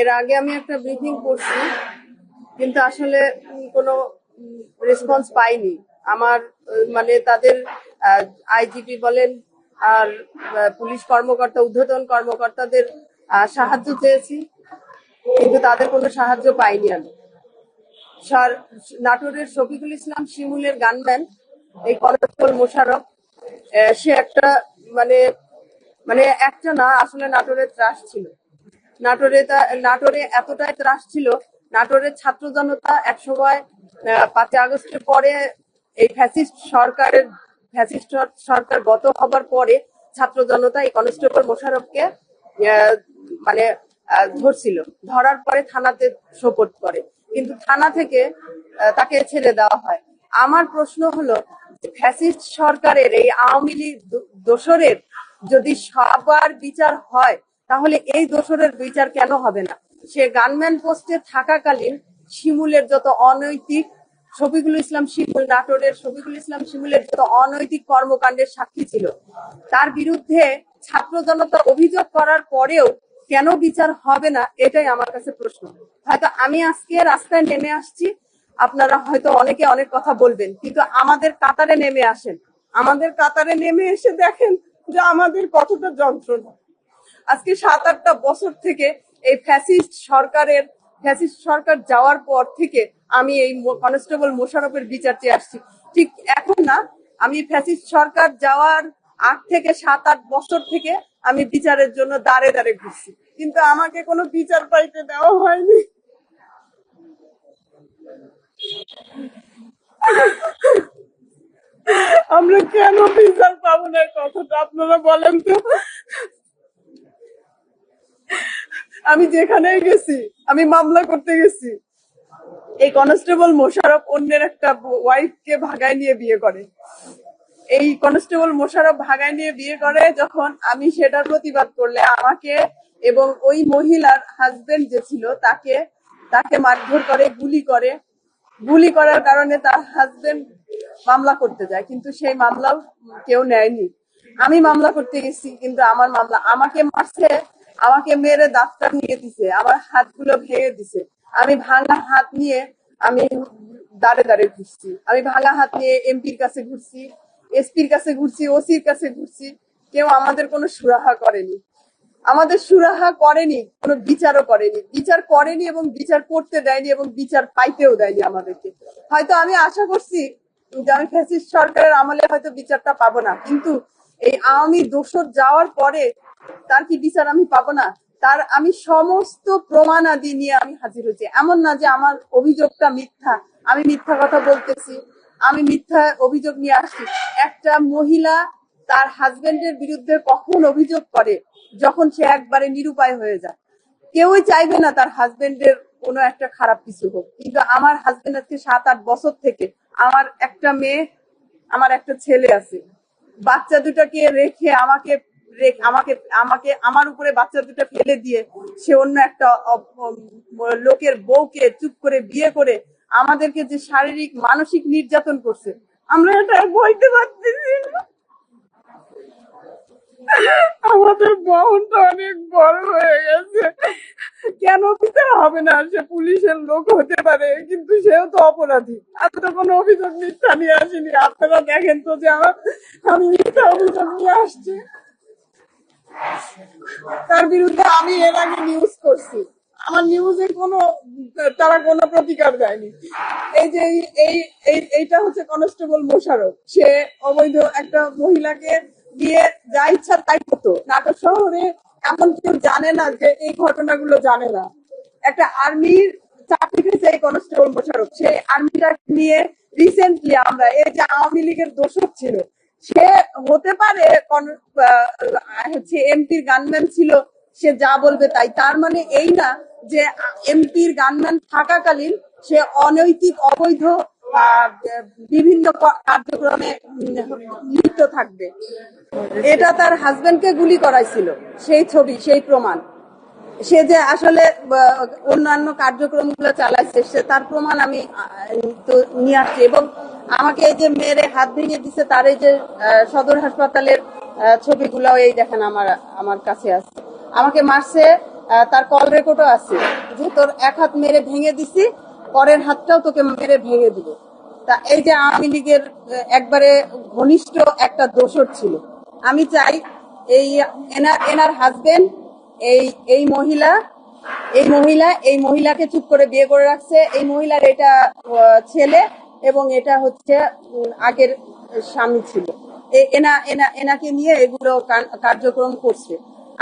এর আগে আমি একটা ব্রিফিং করছি, কিন্তু আসলে কোনো রেসপন্স পাইনি। আমার মানে তাদের আইজিপি বলেন আর পুলিশ কর্মকর্তা, ঊর্ধ্বতন কর্মকর্তাদের সাহায্য চেয়েছি, কিন্তু তাদের কোনো সাহায্য পাইনি আমি। সার নাটোরের শফিকুল ইসলাম শিমুলের গানম্যান এই কনস্টেবল মোশারফ সে একটা মানে মানে একটা না, আসলে নাটোরের ত্রাস ছিল। নাটোরে নাটোরে এতটাই ত্রাস ছিল, নাটোরের ছাত্র জনতা একসময় পাঁচই আগস্টের পরে এই ফ্যাসিস্ট সরকারের, ফ্যাসিস্ট সরকার গত হবার পরে ছাত্র জনতা এই কনস্টেবল মোশারফকে মানে ধরছিল। ধরার পরে থানাতে সোপোর্ট করে। কিন্তু থানা থেকে তাকে ছেড়ে দেওয়া হয়। আমার প্রশ্ন হলো, ফ্যাসিস্ট সরকারের এই আওয়ামী লীগ দোসরের যদি সবার বিচার হয় তাহলে এই দোসরের বিচার কেন হবে না? সে গানম্যান পোস্টে থাকাকালীন শিমুলের যত অনৈতিক শফিকুল ইসলাম শিমুল নাটোরের শফিকুল ইসলাম শিমুলের যত অনৈতিক কর্মকাণ্ডের সাক্ষী ছিল, তার বিরুদ্ধে ছাত্র জনতা অভিযোগ করার পরেও কেন বিচার হবে না এটাই আমার কাছে প্রশ্ন। হয়তো আমি আজকে রাস্তায় নেমে আসছি, আপনারা হয়তো অনেকে অনেক কথা বলবেন, কিন্তু আমাদের কাতারে নেমে আসেন। আমাদের কাতারে নেমে এসে দেখেন যে আমাদের কতটা যন্ত্রণা। আজকে সাত, আটটা বছর থেকে এই ফ্যাসিস্ট সরকারের, ফ্যাসিস্ট সরকার যাওয়ার পর থেকে আমি এই কনস্টেবল মোশারফের বিচার চেয়ে আসছি। ঠিক এখন না, আমি ফ্যাসিস্ট সরকার যাওয়ার আট থেকে সাত, আট বছর থেকে আমি বিচারের জন্য দাঁড়ে দাঁড়ে ঘুরছি। কিন্তু আমাকে কোনো বিচার পাইতে দেওয়া হয়নি। আমরা কেন বিচার পাবো না কথাটা আপনারা বলেন তো? আমি যেখানেই গেছি, আমি মামলা করতে গেছি। এই কনস্টেবল মোশারফ অন্যের একটা ওয়াইফকে ভাগায় নিয়ে বিয়ে করে। এই কনস্টেবল মোশারফ ভাগায় নিয়ে বিয়ে করে যখন আমি সেটার প্রতিবাদ করলে আমাকে এবং ওই মহিলার হাজবেন্ড যে ছিল তাকে তাকে মারধর করে, গুলি করে। গুলি করার কারণে তার হাজবেন্ড মামলা করতে যায়, কিন্তু সেই মামলাও কেউ নেয়নি। আমি মামলা করতে গেছি, কিন্তু আমার মামলা আমাকে মারছে আমাকে মেরে দাঁতটা নিয়ে দিছে, আমার হাতগুলো ভেঙে দিছে। আমি ভাঙা হাত নিয়ে আমি দাঁড়ে দাঁড়ে ঘুরছি। আমি ভাঙা হাত নিয়ে এমপির কাছে ঘুরছি, এসপির কাছে ঘুরছি, ওসির কাছে ঘুরছি। কেউ আমাদের কোনো সুরাহা করেনি। আমাদের সুরাহা করেনি, কোনো বিচারও করেনি। বিচার করেনি এবং বিচার করতে দেয়নি এবং বিচার পাইতেও দেয়নি আমাদেরকে। হয়তো আমি আশা করছি যে আমি ফ্যাসিস্ট সরকারের আমলে হয়তো বিচারটা পাবো না, কিন্তু এই আওয়ামী দোষর যাওয়ার পরে তার কি বিচার আমি পাবো না? তার আমি সমস্ত প্রমাণাদি নিয়ে আমি হাজির হয়েছি। এমন না যে আমার অভিযোগটা মিথ্যা। আমি মিথ্যা কথা বলতেছি। আমি মিথ্যা অভিযোগ নিয়ে আসছি। একটা মহিলা তার হাজবেন্ডের বিরুদ্ধে কখন অভিযোগ করে? যখন সে একবারে নিরুপায় হয়ে যায়। কেউই চাইবে না তার হাজবেন্ডের কোনো একটা খারাপ কিছু হোক। কিন্তু আমার হাজবেন্ড আজকে সাত আট বছর থেকে আমার একটা মেয়ে, আমার একটা ছেলে আছে। বাচ্চা দুটাকে রেখে আমাকে আমাকে আমাকে, আমার উপরে বাচ্চা দুটো ফেলে দিয়ে সে অন্য একটা লোকের বউকে চুপ করে বিয়ে করে আমাদেরকে যে শারীরিক, মানসিক নির্যাতন করছে, আমরা এটা বইতে পারতেছি আমাদের বোনটা অনেক বড় হয়ে গেছে। কেন বিচার হবে না? সে পুলিশের লোক হতে পারে, কিন্তু সেও তো অপরাধী। আমি তো কোনো অভিযোগ মিথ্যা নিয়ে আসিনি। আপনারা দেখেন তো যে আমার আমি মিথ্যা অভিযোগ নিয়ে আসছি। তার বিরুদ্ধে আমি এর আগে নিউজ করছি। আমার নিউজে কোনো, তারা কোনো প্রতিকার দেয়নি। এই যে এই- এই, এই- এইটা হচ্ছে কনস্টেবল মোশারফ সে অবৈধ একটা মহিলাকে দিয়ে যা ইচ্ছা তাই করতো। নাটক শহরে এমন কেউ জানে না যে এই ঘটনাগুলো জানে না। একটা আর্মির চাকরি পেয়েছে এই কনস্টেবল মোশারফ সেই আর্মিটা নিয়ে রিসেন্টলি আমরা, এই যে আওয়ামী লীগের দোষক ছিল সে হতে পারে হচ্ছে এমপির গানম্যান ছিল, সে যা বলবে তাই। তার মানে এই না যে এমপির গানম্যান থাকাকালীন সে অনৈতিক, অবৈধ বিভিন্ন কার্যক্রমে লিপ্ত থাকবে। এটা তার হাজবেন্ডকে গুলি করাইছিল, সেই ছবি, সেই প্রমাণ। সে যে আসলে অন্যান্য কার্যক্রমগুলো চালাচ্ছে সে তার প্রমাণ আমি নিয়ে আসছি। এবং আমাকে এই যে মেরে হাত ভেঙে দিছে, তার এই যে সদর হাসপাতালের ছবিগুলো এই দেখেন আমার আমার কাছে আছে। আমাকে মারছে তার কল রেকর্ডও আছে। যে তোর এক হাত মেরে ভেঙে দিছি, পরের হাতটাও তোকে মেরে ভেঙে দিব। তা এই যে আওয়ামী লীগের একবারে ঘনিষ্ঠ একটা দোষর ছিল। আমি চাই এই এনার এনার হাজবেন্ড এই এই মহিলা এই মহিলা, এই মহিলাকে চুপ করে বিয়ে করে রাখছে। এই মহিলার এটা ছেলে এবং এটা হচ্ছে আগের স্বামী ছিল। এনা এনা, এনাকে নিয়ে এগুলো কার্যক্রম করছে।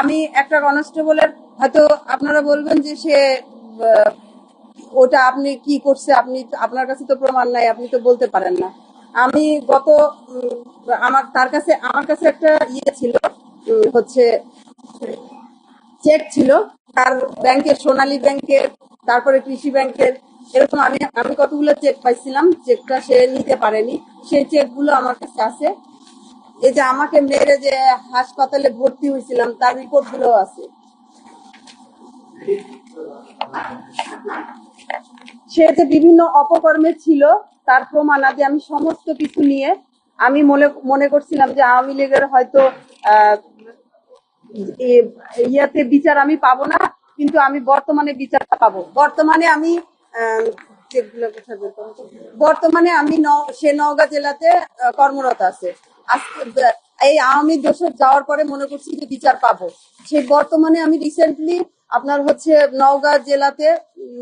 আমি একটা কনস্টেবলের, হয়তো আপনারা বলবেন যে সে ওটা আপনি কি করছে? আপনি, আপনার কাছে তো প্রমাণ নাই, আপনি তো বলতে পারেন না। আমি গত আমার, তার কাছে, আমার কাছে একটা ইয়ে ছিল হচ্ছে চেক ছিল, তার ব্যাংকের, সোনালী ব্যাংকের, তারপরে কৃষি ব্যাংকের, এরকম আমি আমি কতগুলো চেক পাইছিলাম চেকটা সে নিতে পারেনি। সেই চেকগুলো আমার কাছে আছে। এই যে আমাকে মেরে যে হাসপাতালে ভর্তি হয়েছিলাম, তার রিপোর্টগুলো আছে। সে যে বিভিন্ন অপকর্মে ছিল, তার প্রমাণ আদি আমি সমস্ত কিছু নিয়ে, আমি মনে মনে করছিলাম যে আওয়ামী লীগের হয়তো ইয়াতে বিচার আমি পাবো না, কিন্তু আমি বর্তমানে বিচারটা পাবো। বর্তমানে আমি? বর্তমানে আমি সে নওগাঁ জেলাতে কর্মরত আছে। এই আওয়ামী দোষর যাওয়ার পরে মনে করছি যে বিচার পাবো। সেই বর্তমানে আমি রিসেন্টলি আপনার হচ্ছে নওগাঁ জেলাতে,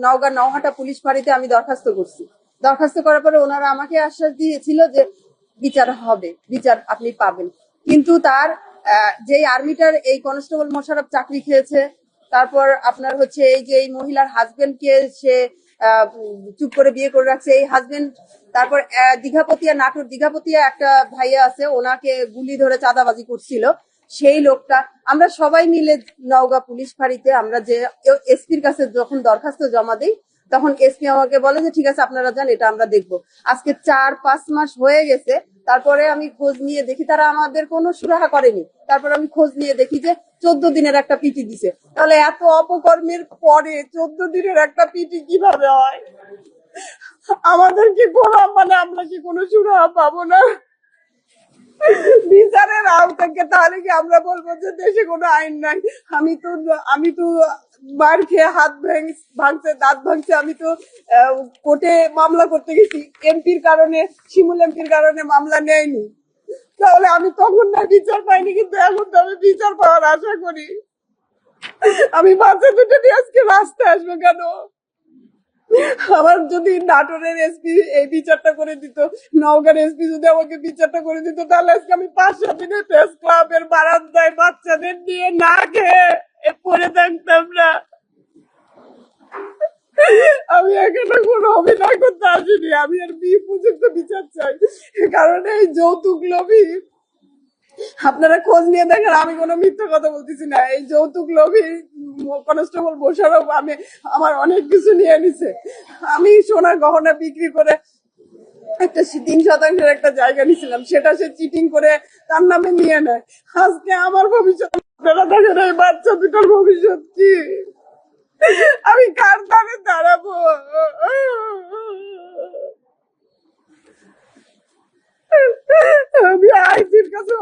নওগাঁ নওহাটা পুলিশ ফাঁড়িতে আমি দরখাস্ত করছি। দরখাস্ত করার পরে ওনারা আমাকে আশ্বাস দিয়েছিল যে বিচার হবে, বিচার আপনি পাবেন। কিন্তু তার যেই আর্মিটার এই কনস্টেবল মোশারফ চাকরি খেয়েছে, তারপর আপনার হচ্ছে এই যে এই মহিলার হাজবেন্ড কে সে চুপ করে বিয়ে করে রাখছে, এই হাজবেন্ড তারপর দীঘাপতিয়া নাটোর, দীঘাপতিয়া একটা ভাইয়া আছে, ওনাকে গুলি ধরে চাঁদাবাজি করছিল, সেই লোকটা, আমরা সবাই মিলে নওগাঁ পুলিশ ফাঁড়িতে, আমরা যে এসপির কাছে যখন দরখাস্ত জমা দিই, তখন এসপি আমাকে বলে যে, ঠিক আছে, আপনারা যান, এটা আমরা দেখব। আজকে চার পাঁচ মাস হয়ে গেছে তারপরে আমি খোঁজ নিয়ে দেখি, তারা আমাদের কোনো সুরাহা করেনি। তারপর আমি খোঁজ নিয়ে দেখি যে চোদ্দ দিনের একটা পিটি দিছে। তাহলে এত অপকর্মের পরে চোদ্দ দিনের একটা পিটি কীভাবে হয়? আমাদের কি কোনো মানে আমরা কি কোনো সুরাহা পাবো না? বিচারের আওতাকে, তাহলে কি আমরা বলব যে দেশে কোনো আইন নাই? আমি তো আমি তো মার খেয়ে হাত ভেঙ- ভাঙছে, দাঁত ভাঙছে। আমি তো কোর্টে মামলা করতে গেছি। এমপির কারণে, শিমুল এমপির কারণে মামলা নেয়নি। তাহলে আমি তখন না বিচার পাইনি, কিন্তু এখন তো আমি বিচার পাওয়ার আশা করি। আমি বাচ্চা দুটো নিয়ে আজকে রাস্তায় আসব কেন? আমার যদি নাটোরের এসপি এই বিচারটা করে দিত, নওগাঁর এসপি যদি আমাকে বিচারটা করে দিত, তাহলে আজকে আমি পাঁচ সাত দিনে প্রেস ক্লাবের বারান্দায় বাচ্চাদের নিয়ে না খেয়ে পড়ে থাকতাম না। আমি এখানে কোনো অভিনয় করতে আসিনি, আমি আর বি উপযুক্ত বিচার চাই। কারণ এই যৌতুক লোভী আপনারা খোঁজ নিয়ে দেখেন, আমি কোনো মিথ্যা কথা বলতেছি না। এই যৌতুক লোভী কনস্টেবল বসারও আমি, আমার অনেক কিছু নিয়ে নিছে। আমি সোনার গহনা বিক্রি করে একটা তিন শতাংশের একটা জায়গা নিছিলাম, সেটা সে চিটিং করে তার নামে নিয়ে নেয়। আজকে আমার ভবিষ্যৎ, আপনারা দেখেন এই বাচ্চা দুটোর ভবিষ্যৎ কি? আমি কার দ্বারে দাঁড়াবো? আমি আইজির কাছে,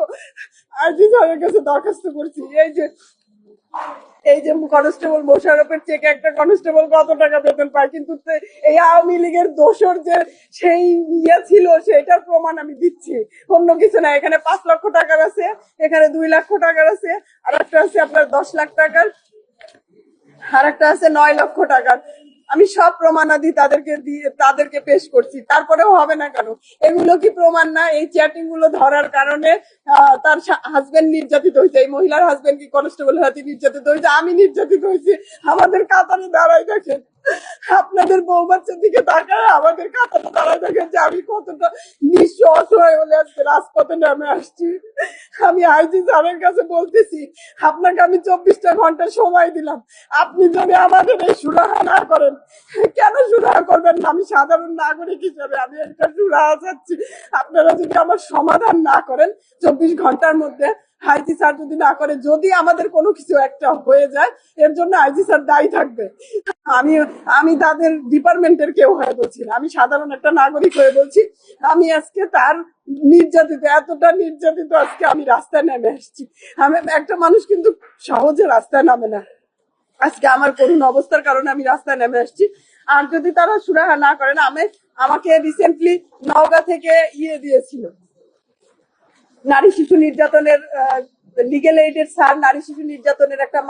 আইজি স্যারের কাছে দরখাস্ত করছি, এই যে এই যে কনস্টেবল মোশারফের চেকে একটা কনস্টেবল কত টাকা বেতন পায়? কিন্তু এই আওয়ামী লীগের দোষর যে সেই ইয়ে ছিল, সেটার প্রমাণ আমি দিচ্ছি। অন্য কিছু না, এখানে পাঁচ লক্ষ টাকার আছে, এখানে দুই লক্ষ টাকার আছে, আর একটা আছে আপনার দশ লাখ টাকার, আর একটা আছে নয় লক্ষ টাকার। আমি সব প্রমাণাদি তাদেরকে দিয়ে, তাদেরকে পেশ করছি। তারপরেও হবে না কেন? এগুলো কি প্রমাণ না? এই চ্যাটিংগুলো ধরার কারণে তার হাজবেন্ড নির্যাতিত হয়েছে। এই মহিলার হাজবেন্ড কি কনস্টেবল হাতে নির্যাতিত হয়েছে? আমি নির্যাতিত হয়েছি। আমাদের কাতারে দাঁড়াই দেখেন। আপনাদের দিকে আমাদের দেখেন যে আমি কতটা নিঃস্ব অসহায় হলে আজকে রাজপথে নেমে আসছি। আমি আইজি স্যারের কাছে বলতেছি, আপনাকে আমি চব্বিশটা ঘণ্টা সময় দিলাম। আপনি যদি আমাদের এই সুরাহা না করেন, কেন সুরাহা করবেন না? আমি সাধারণ নাগরিক হিসেবে আমি একটা সুরাহা চাচ্ছি। আপনারা যদি আমার সমাধান না করেন, চব্বিশ ঘণ্টার মধ্যে আইজি স্যার যদি না করে, যদি আমাদের কোনো কিছু একটা হয়ে যায়, এর জন্য আইজি স্যার দায়ী থাকবে। আমি আমি তাদের ডিপার্টমেন্টের কেউ হয়ে বলছি না। আমি সাধারণ একটা নাগরিক হয়ে বলছি, আমি আজকে তার নির্যাতিত, এতটা নির্যাতিত আজকে আমি রাস্তায় নেমে আসছি আমি, একটা মানুষ কিন্তু সহজে রাস্তায় নামে না। আজকে আমার করুণ অবস্থার কারণে আমি রাস্তায় নেমে আসছি আর যদি তারা সুরাহা না করেন আমি, আমাকে রিসেন্টলি নওগাঁ থেকে ইয়ে দিয়েছিল। নারী শিশু নির্যাতনের লিগেল এইডের স্যার নারী শিশু নির্যাতনের একটা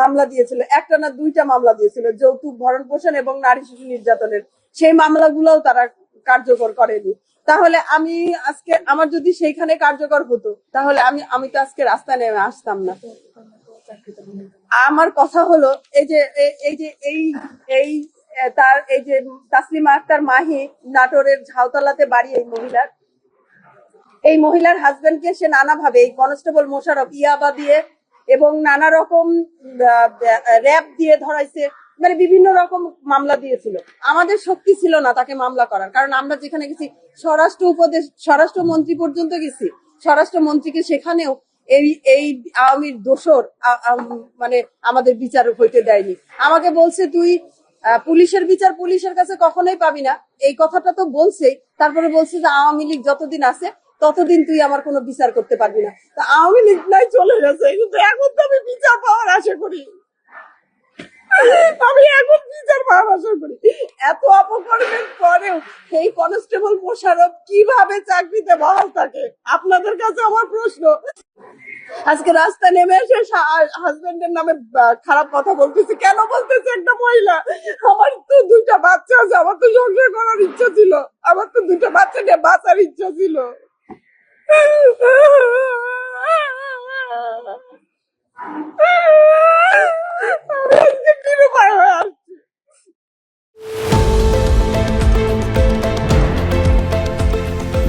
মামলা দিয়েছিল। একটা না দুইটা মামলা দিয়েছিল, যৌতুক, ভরণ পোষণ এবং নারী শিশু নির্যাতনের। সেই মামলাগুলোও তারা কার্যকর করেনি। তাহলে আমি আজকে, আমার যদি সেইখানে কার্যকর হতো, তাহলে আমি আমি তো আজকে রাস্তায় নেমে আসতাম না। আমার কথা হলো, এই যে এই যে, এই এই তার, এই যে তাসলিমা আক্তার মাহি নাটোরের ঝাউতলাতে বাড়ি এই মহিলার। এই মহিলার হাজবেন্ডকে সে নানা ভাবে, এই কনস্টেবল মোশারফ, ইয়াবা দিয়ে এবং নানা রকম র্যাব দিয়ে ধরাইছে মানে বিভিন্ন রকম মামলা দিয়েছিল। আমাদের শক্তি ছিল না তাকে মামলা করার, কারণ আমরা যেখানে গেছি, স্বরাষ্ট্র উপদেশ স্বরাষ্ট্র মন্ত্রী পর্যন্ত গেছি স্বরাষ্ট্র মন্ত্রীকে সেখানেও এই এই আওয়ামীর দোষর মানে আমাদের বিচার হইতে দেয়নি। আমাকে বলছে, তুই পুলিশের বিচার পুলিশের কাছে কখনোই পাবি না। এই কথাটা তো বলছেই, তারপরে বলছে যে আওয়ামী লীগ যতদিন আছে ততদিন তুই আমার কোনো বিচার করতে পারবি না। তা আওয়ামী লীগ চলে গেছে, কিন্তু এখন তো আমি বিচার পাওয়ার আশা করি। আমি এখন বিচার পাওয়ার আশা করি। এত অপকর্মের পরেও এই কনস্টেবল মোশারফ কীভাবে চাকরিতে বহাল থাকে? আপনাদের কাছে আমার প্রশ্ন। আজকে রাস্তা নেমে এসে হাজবেন্ডের নামে খারাপ কথা বলতেছে। কেন বলতেছে একটা মহিলা? আমার তো দুইটা বাচ্চা আছে, আমার তো সংসার করার ইচ্ছা ছিল। আমার তো দুইটা বাচ্চা নিয়ে বাঁচার ইচ্ছা ছিল।